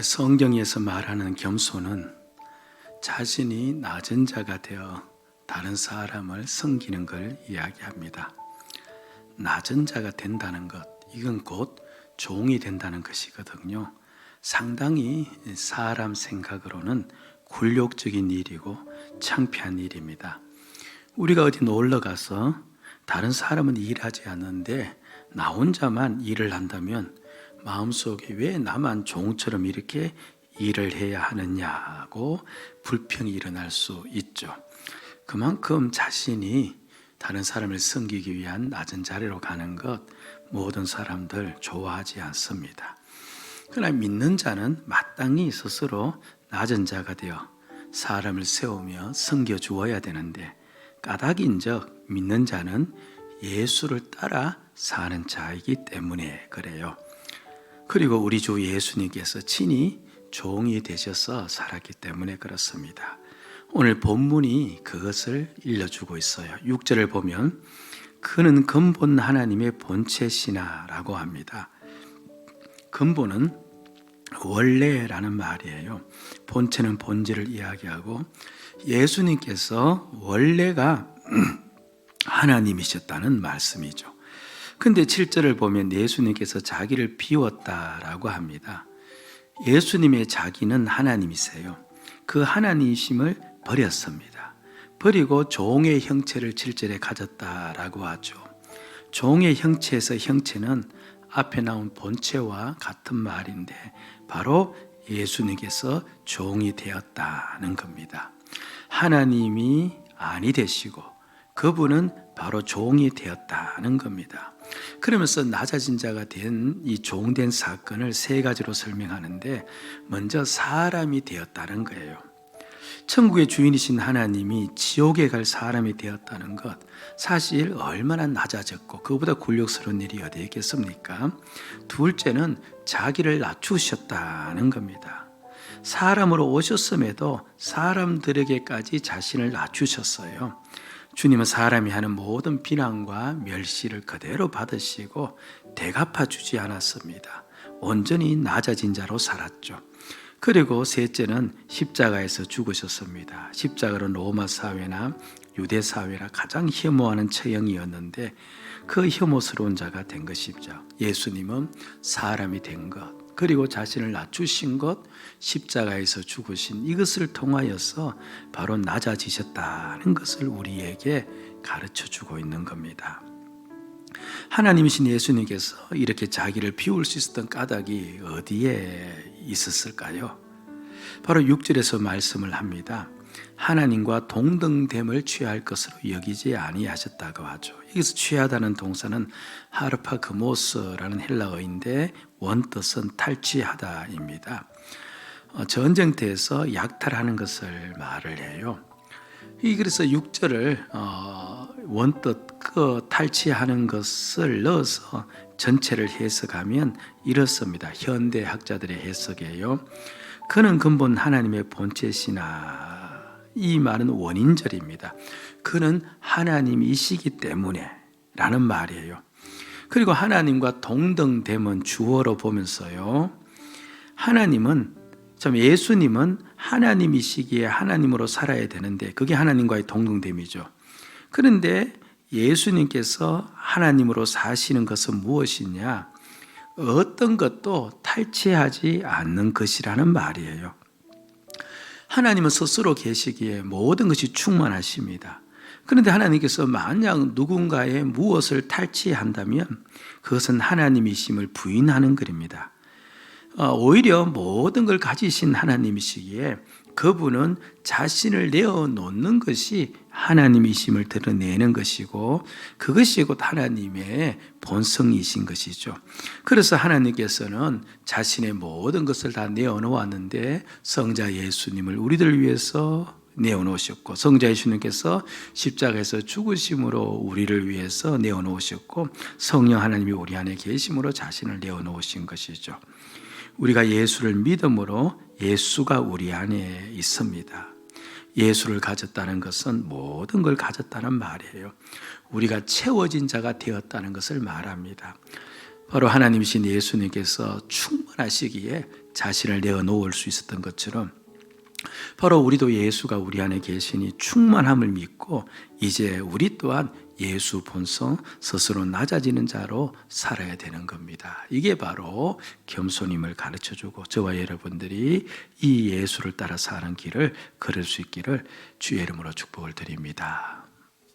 성경에서 말하는 겸손은 자신이 낮은 자가 되어 다른 사람을 섬기는 걸 이야기합니다. 낮은 자가 된다는 것, 이건 곧 종이 된다는 것이거든요. 상당히 사람 생각으로는 굴욕적인 일이고 창피한 일입니다. 우리가 어디 놀러 가서 다른 사람은 일하지 않는데 나 혼자만 일을 한다면 마음속에 왜 나만 종처럼 이렇게 일을 해야 하느냐고 불평이 일어날 수 있죠. 그만큼 자신이 다른 사람을 섬기기 위한 낮은 자리로 가는 것 모든 사람들 좋아하지 않습니다. 그러나 믿는 자는 마땅히 스스로 낮은 자가 되어 사람을 세우며 섬겨 주어야 되는데 까닭인적 믿는 자는 예수를 따라 사는 자이기 때문에 그래요. 그리고 우리 주 예수님께서 친히 종이 되셔서 살았기 때문에 그렇습니다. 오늘 본문이 그것을 일러주고 있어요. 6절을 보면 그는 근본 하나님의 본체시나라고 합니다. 근본은 원래라는 말이에요. 본체는 본질을 이야기하고 예수님께서 원래가 하나님이셨다는 말씀이죠. 근데 7절을 보면 예수님께서 자기를 비웠다라고 합니다. 예수님의 자기는 하나님이세요. 그 하나님이심을 버렸습니다. 버리고 종의 형체를 7절에 가졌다라고 하죠. 종의 형체에서 형체는 앞에 나온 본체와 같은 말인데 바로 예수님께서 종이 되었다는 겁니다. 하나님이 아니 되시고 그분은 바로 종이 되었다는 겁니다. 그러면서 낮아진 자가 된 이 종된 사건을 세 가지로 설명하는데 먼저 사람이 되었다는 거예요. 천국의 주인이신 하나님이 지옥에 갈 사람이 되었다는 것 사실 얼마나 낮아졌고 그보다 굴욕스러운 일이 어디 있겠습니까? 둘째는 자기를 낮추셨다는 겁니다. 사람으로 오셨음에도 사람들에게까지 자신을 낮추셨어요. 주님은 사람이 하는 모든 비난과 멸시를 그대로 받으시고 대갚아 주지 않았습니다. 온전히 낮아진 자로 살았죠. 그리고 셋째는 십자가에서 죽으셨습니다. 십자가는 로마 사회나 유대 사회라 가장 혐오하는 처형이었는데 그 혐오스러운 자가 된 것이죠. 예수님은 사람이 된 것, 그리고 자신을 낮추신 것, 십자가에서 죽으신 이것을 통하여서 바로 낮아지셨다는 것을 우리에게 가르쳐 주고 있는 겁니다. 하나님이신 예수님께서 이렇게 자기를 비울 수 있었던 까닭이 어디에 있었을까요? 바로 6절에서 말씀을 합니다. 하나님과 동등됨을 취할 것으로 여기지 아니하셨다고 하죠. 여기서 취하다는 동사는 하르파 그모스라는 헬라어인데 원뜻은 탈취하다입니다. 어, 전쟁터에서 약탈하는 것을 말을 해요. 이 그래서 6절을 어, 원뜻 그 탈취하는 것을 넣어서 전체를 해석하면 이렇습니다. 현대 학자들의 해석이에요. 그는 근본 하나님의 본체시나 이 말은 원인절입니다. 그는 하나님이시기 때문에 라는 말이에요. 그리고 하나님과 동등됨은 주어로 보면서요. 하나님은 참 예수님은 하나님이시기에 하나님으로 살아야 되는데 그게 하나님과의 동등됨이죠. 그런데 예수님께서 하나님으로 사시는 것은 무엇이냐? 어떤 것도 탈취하지 않는 것이라는 말이에요. 하나님은 스스로 계시기에 모든 것이 충만하십니다. 그런데 하나님께서 만약 누군가의 무엇을 탈취한다면 그것은 하나님이심을 부인하는 것입니다. 어, 오히려 모든 걸 가지신 하나님이시기에 그분은 자신을 내어놓는 것이 하나님이심을 드러내는 것이고 그것이 곧 하나님의 본성이신 것이죠. 그래서 하나님께서는 자신의 모든 것을 다 내어놓았는데 성자 예수님을 우리들 위해서 내어놓으셨고 성자 예수님께서 십자가에서 죽으심으로 우리를 위해서 내어놓으셨고 성령 하나님이 우리 안에 계심으로 자신을 내어놓으신 것이죠. 우리가 예수를 믿음으로 예수가 우리 안에 있습니다. 예수를 가졌다는 것은 모든 걸 가졌다는 말이에요. 우리가 채워진 자가 되었다는 것을 말합니다. 바로 하나님이신 예수님께서 충만하시기에 자신을 내어 놓을 수 있었던 것처럼 바로 우리도 예수가 우리 안에 계시니 충만함을 믿고 이제 우리 또한 예수 본성 스스로 낮아지는 자로 살아야 되는 겁니다. 이게 바로 겸손임을 가르쳐 주고 저와 여러분들이 이 예수를 따라 사는 길을 걸을 수 있기를 주의 이름으로 축복을 드립니다.